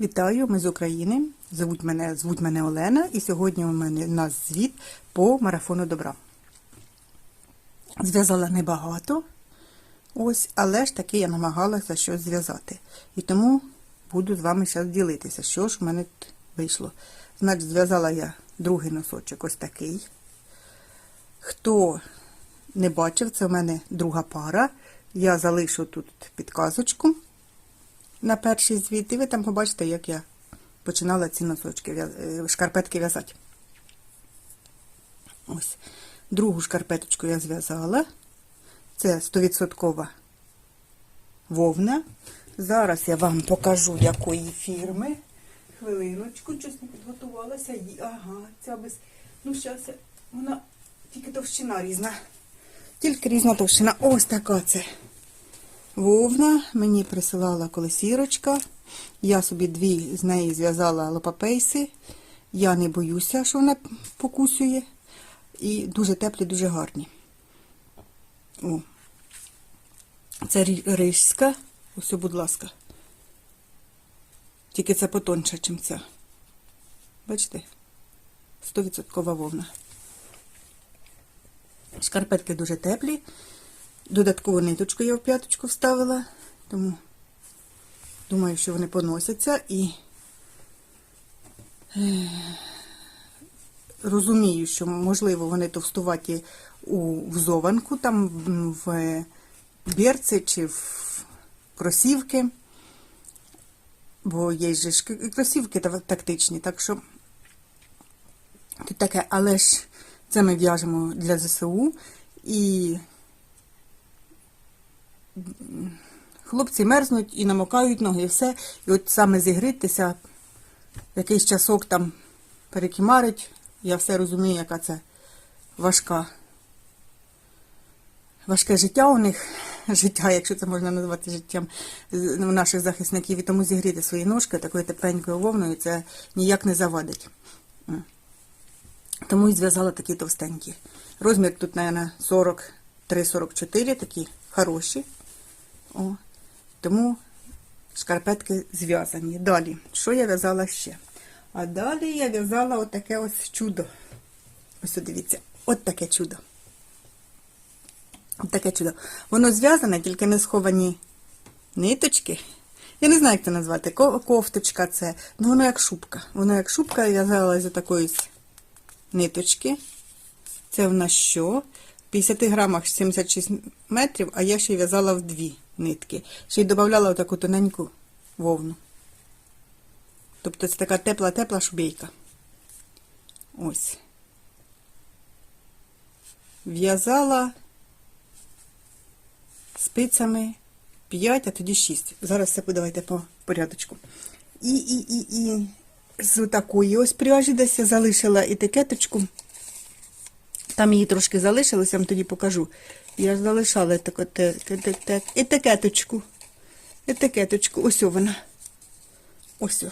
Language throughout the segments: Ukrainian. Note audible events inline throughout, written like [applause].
Вітаю, ми з України. Звуть мене, звуть мене Олена, і сьогодні у мене у нас звіт по марафону добра. Зв'язала небагато, ось, але ж таки я намагалася щось зв'язати. І тому буду з вами зараз ділитися, що ж в мене тут вийшло. Значить, зв'язала я другий носочок ось такий. Хто не бачив, це в мене друга пара. Я залишу тут підказочку на перший звіт, і ви там побачите, як я починала ці носочки, е, шкарпетки в'язати. Ось. Другу шкарпеточку я зв'язала. Це 100% вовна. Зараз я вам покажу, якої фірми. Хвилиночку, щось не підготувалася. Ага, ця без. Ну, зараз вона тільки товщина різна. Тільки різна товщина. Ось така це. Вовна мені присилала колесірочка. Я собі дві з неї зв'язала лопапейси. Я не боюся, що вона покусює. І дуже теплі, дуже гарні. О. Це рижська. Ось, будь ласка. Тільки це потонша, ніж ця. Бачите? 100% вовна. Шкарпетки дуже теплі. Додаткову ниточку я в п'яточку вставила, тому думаю, що вони поносяться і е, розумію, що можливо вони товстуваті у взованку, там в берці чи в кросівки, бо є ж кросівки тактичні, так що тут таке, але ж це ми в'яжемо для ЗСУ і хлопці мерзнуть і намокають ноги, і все. І от саме зігрітися, якийсь часок там перекимарить, я все розумію, яка це важка. Важке життя у них, [laughs] життя, якщо це можна назвати життям наших захисників, і тому зігріти свої ножки такою тепленькою вовною, це ніяк не завадить. Тому і зв'язала такі товстенькі. Розмір тут, мабуть, 43-44, такі хороші. О, тому шкарпетки зв'язані. Далі, що я в'язала ще? А далі я в'язала отаке ось чудо. Ось дивіться, от таке чудо. От таке чудо. Воно зв'язане, тільки не сховані ниточки. Я не знаю, як це назвати. Кофточка це. Ну, воно як шубка. Воно як шубка я в'язала з такої ниточки. Це в нас що? В 50 грамах 76 метрів, а я ще в'язала в дві нитки. Ще й додавала отаку тоненьку вовну. Тобто це така тепла-тепла шубейка. Ось. В'язала спицями 5, а тоді 6. Зараз все давайте по порядочку. І, і, і, і з такої ось пряжі десь я залишила етикеточку. Там її трошки залишилось, я вам тоді покажу. Я ж залишала те- те- те- те- етикеточку. Етикеточку. Ось вона. Ось.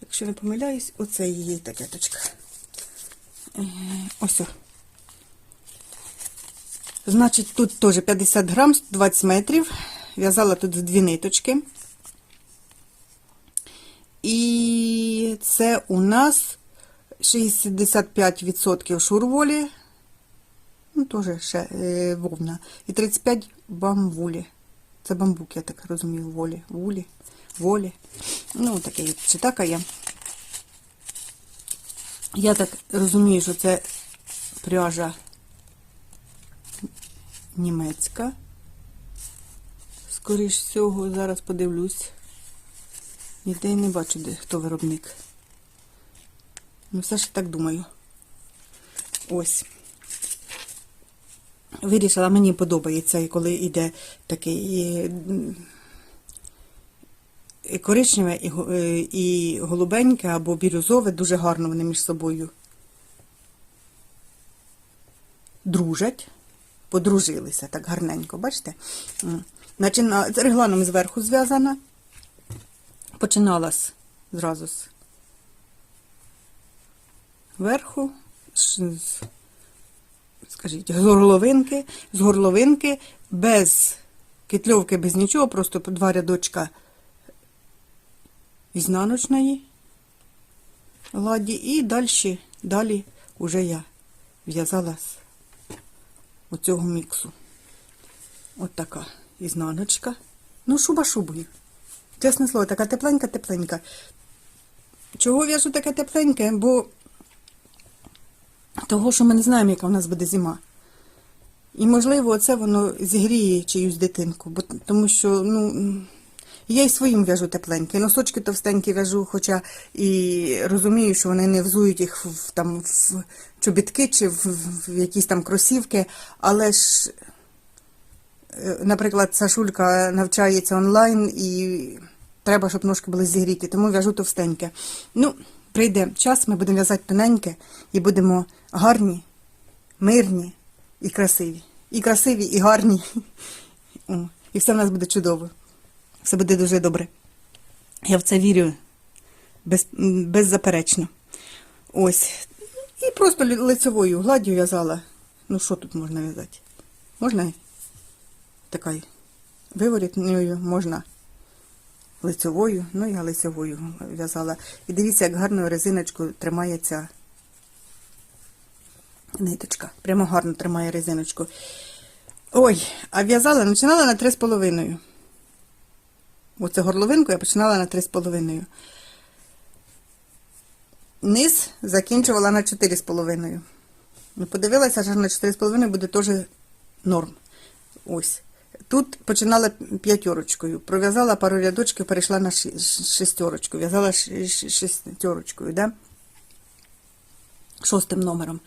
Якщо не помиляюсь, оце її етикеточка. Е, Ось. Значить, тут теж 50 грам, 20 метрів. В'язала тут в дві ниточки. І це у нас 65% шурволі, ну, теж ще е, вовна, і 35 бамвулі. Це бамбук, я так розумію, волі, вулі, волі. Ну, таке читака є. Я так розумію, що це пряжа німецька. Скоріш всього, зараз подивлюсь. Ніде я не бачу, де хто виробник. Ну, все ж так думаю. Ось. Вирішила, мені подобається, коли йде такий і коричневе, і, е, і голубеньке або бірюзове, дуже гарно вони між собою дружать, подружилися так гарненько, бачите? Начина... регланом зверху зв'язана. Починала зразу з верху, з- скажіть, з горловинки, з горловинки без Китльовки без нічого, просто два рядочка ізнаночної ладі. І далі, далі вже я в'язала з оцього міксу. От така ізнаночка. Ну, шуба шубою. Чесне слово, така тепленька-тепленька. Чого в'яжу таке тепленьке? Бо того, що ми не знаємо, яка в нас буде зима. І, можливо, це воно зігріє чиюсь дитинку, бо, тому що, ну, я й своїм в'яжу тепленьке. Носочки товстенькі в'яжу, хоча і розумію, що вони не взують їх в, там, в чобітки чи в, в якісь там кросівки, але ж, е, наприклад, Сашулька навчається онлайн і треба, щоб ножки були зігріті, тому в'яжу товстеньке. Ну, прийде час, ми будемо в'язати тоненьке і будемо гарні, мирні і красиві. І красиві, і гарні. І все в нас буде чудово. Все буде дуже добре. Я в це вірю без, беззаперечно. Ось. І просто лицевою гладдю в'язала. Ну, що тут можна в'язати? Можна така виворітною, можна лицевою, ну я лицевою в'язала. І дивіться, як гарно резиночку тримається ниточка. Прямо гарно тримає резиночку. Ой, а в'язала, починала на 3,5. Оце горловинку я починала на 3,5. Низ закінчувала на 4,5. Ну, подивилася, що на 4,5 буде теж норм. Ось. Тут починала п'ятерочкою. Пров'язала пару рядочків, перейшла на шестерочку. В'язала шестерочкою, да? шостим номером.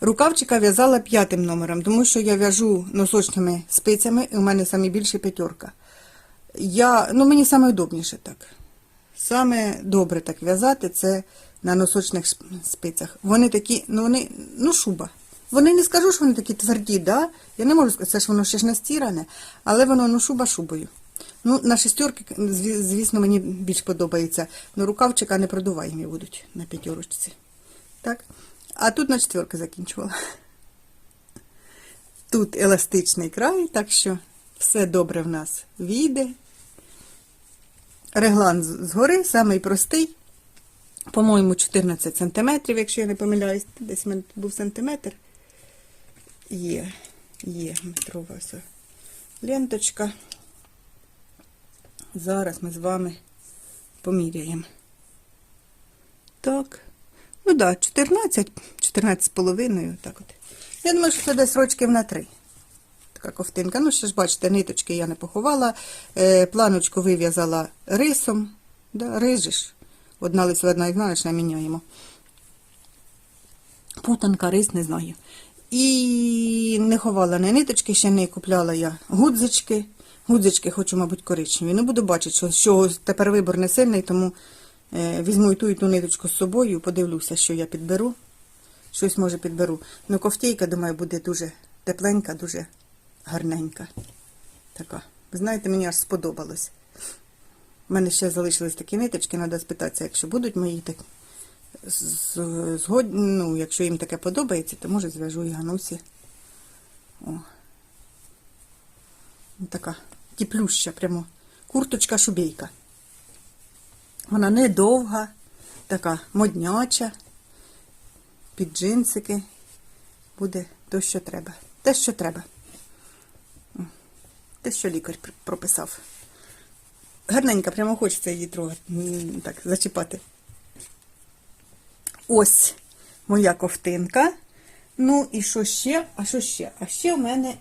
Рукавчика в'язала п'ятим номером, тому що я в'яжу носочними спицями, і у мене саме більше п'ятерка. Я, ну, мені саме удобніше так. Саме добре так в'язати це на носочних спицях. Вони такі, ну вони, ну шуба. Вони не скажу, що вони такі тверді, да? Я не можу сказати, це ж воно ще ж не але воно ну шуба шубою. Ну, на шестерки, зві- звісно, мені більш подобається. Ну, рукавчика не продуваємі будуть на п'ятерочці. Так? А тут на четверки закінчувала. Тут еластичний край, так що все добре в нас війде. Реглан згори, самий простий. По-моєму, 14 сантиметрів, якщо я не помиляюсь, десь в мене був сантиметр. Є, є метрова ось ленточка. Зараз ми з вами поміряємо. Так. Ну да, 14, 14 з половиною. Так от. Я думаю, що це десь рочків на 3. Така ковтинка. Ну, ще ж бачите, ниточки я не поховала. Е, планочку вив'язала рисом. Да, рижиш. Одна лицева, одна ізнаночна міняємо. Путанка, рис, не знаю. І не ховала не ниточки, ще не купляла я гудзички. Гудзички хочу, мабуть, коричневі. Ну, буду бачити, що, що тепер вибор не сильний, тому е, візьму і ту, і ту ниточку з собою, подивлюся, що я підберу. Щось може підберу. Ну, кофтейка, думаю, буде дуже тепленька, дуже гарненька. Така. Знаєте, мені аж сподобалось. У мене ще залишились такі ниточки, треба спитатися, якщо будуть мої так з- згодні, ну, якщо їм таке подобається, то може зв'яжу і Ганусі. О. Ну, Така тіплюща, прямо курточка шубейка. Вона не довга, така модняча, під джинсики. Буде то, що треба. Те, що треба. Те, що лікар прописав. Гарненька, прямо хочеться її трогати, так, зачіпати. Ось моя ковтинка. Ну і що ще? А що ще? А ще в мене.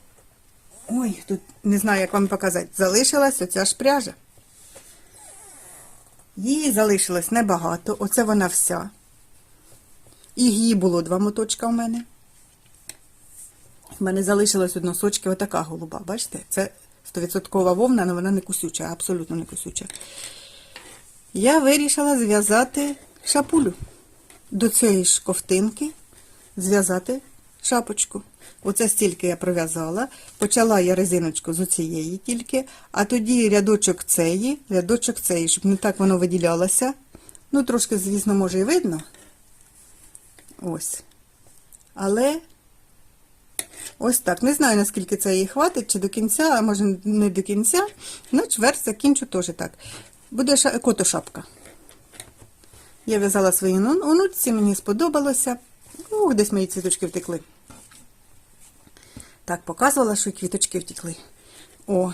Ой, тут не знаю, як вам показати. Залишилась оця ж пряжа. Її залишилось небагато. Оце вона вся. І її було два моточка у мене. У мене залишилось сочки, отака голуба. Бачите? Це 100% вовна, але вона не кусюча, абсолютно не кусюча. Я вирішила зв'язати шапулю. До цієї ж ковтинки зв'язати шапочку. Оце стільки я пров'язала. Почала я резиночку з оцієї тільки, а тоді рядочок цієї, рядочок цієї, щоб не так воно виділялося. Ну, трошки, звісно, може і видно. Ось. Але Ось так. Не знаю, наскільки це їй хватить, чи до кінця, а може не до кінця. Ну, чверть закінчу теж так. Буде ша... котошапка. Я в'язала свої ну- онучці, мені сподобалося. Ух, десь мої цвіточки втекли. Так, показувала, що квіточки втекли. О.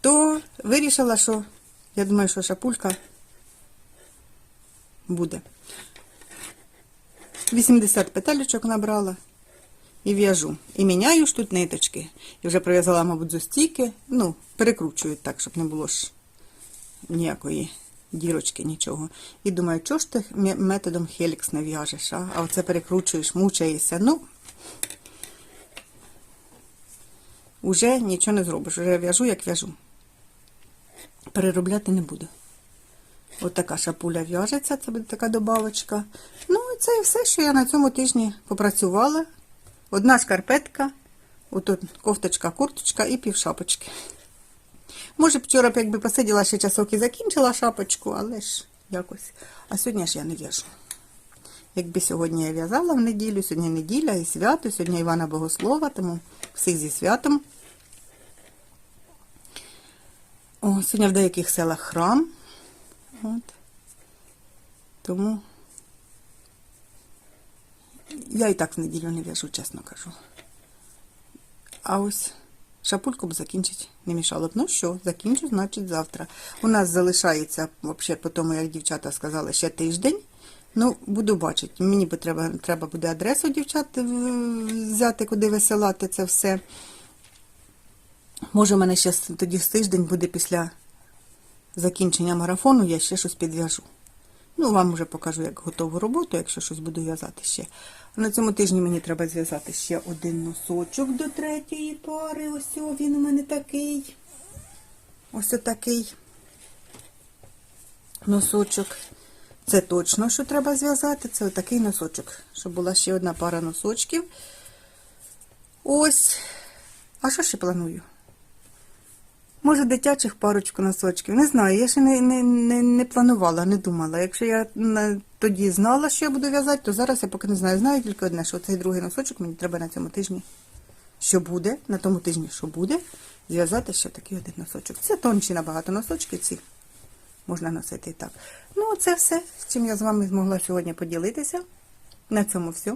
То вирішила, що я думаю, що шапулька буде. 80 петелечок набрала і в'яжу. І міняю ж тут ниточки. І вже пров'язала, мабуть, зостійки. Ну, перекручую так, щоб не було ж ніякої дірочки, нічого. І думаю, чого ж ти методом Хелікс не в'яжеш, а? А оце перекручуєш, мучаєшся. Ну, уже нічого не зробиш. Уже в'яжу, як в'яжу. Переробляти не буду. От така шапуля в'яжеться, це буде така добавочка. Ну, і це і все, що я на цьому тижні попрацювала. Одна шкарпетка, отут кофточка, курточка і півшапочки. Може, вчора б якби посиділа ще часок і закінчила шапочку, але ж якось. А сьогодні ж я не в'яжу. Якби сьогодні я в'язала в неділю, сьогодні неділя і свято, сьогодні Івана Богослова, тому всіх зі святом. О, сьогодні в деяких селах храм. От. Тому я і так в неділю не в'яжу, чесно кажу. А ось шапульку б закінчити не мішало б. Ну що, закінчу, значить, завтра. У нас залишається, взагалі, по тому, як дівчата сказали, ще тиждень. Ну, буду бачити. Мені би треба, треба буде адресу дівчат е, взяти, куди висилати це все. Може, у мене ще тоді з тиждень буде після закінчення марафону, я ще щось підв'яжу. Ну, вам вже покажу, як готову роботу, якщо щось буду в'язати ще. На цьому тижні мені треба зв'язати ще один носочок до третьої пари. Ось о, він у мене такий. Ось отакий носочок. Це точно, що треба зв'язати. Це отакий носочок, щоб була ще одна пара носочків. Ось. А що ще планую? Може, дитячих парочку носочків. Не знаю, я ще не, не, не, не планувала, не думала. Якщо я на, тоді знала, що я буду в'язати, то зараз я поки не знаю. Знаю тільки одне, що цей другий носочок мені треба на цьому тижні, що буде, на тому тижні, що буде, зв'язати ще такий один носочок. Це тонші набагато носочки ці. Можна носити і так. Ну, це все, з чим я з вами змогла сьогодні поділитися. На цьому все.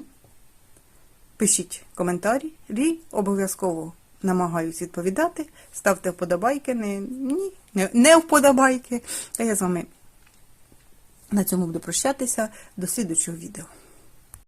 Пишіть коментарі, обов'язково намагаюсь відповідати. Ставте вподобайки, не, ні, не, вподобайки. А я з вами на цьому буду прощатися. До слідучого відео.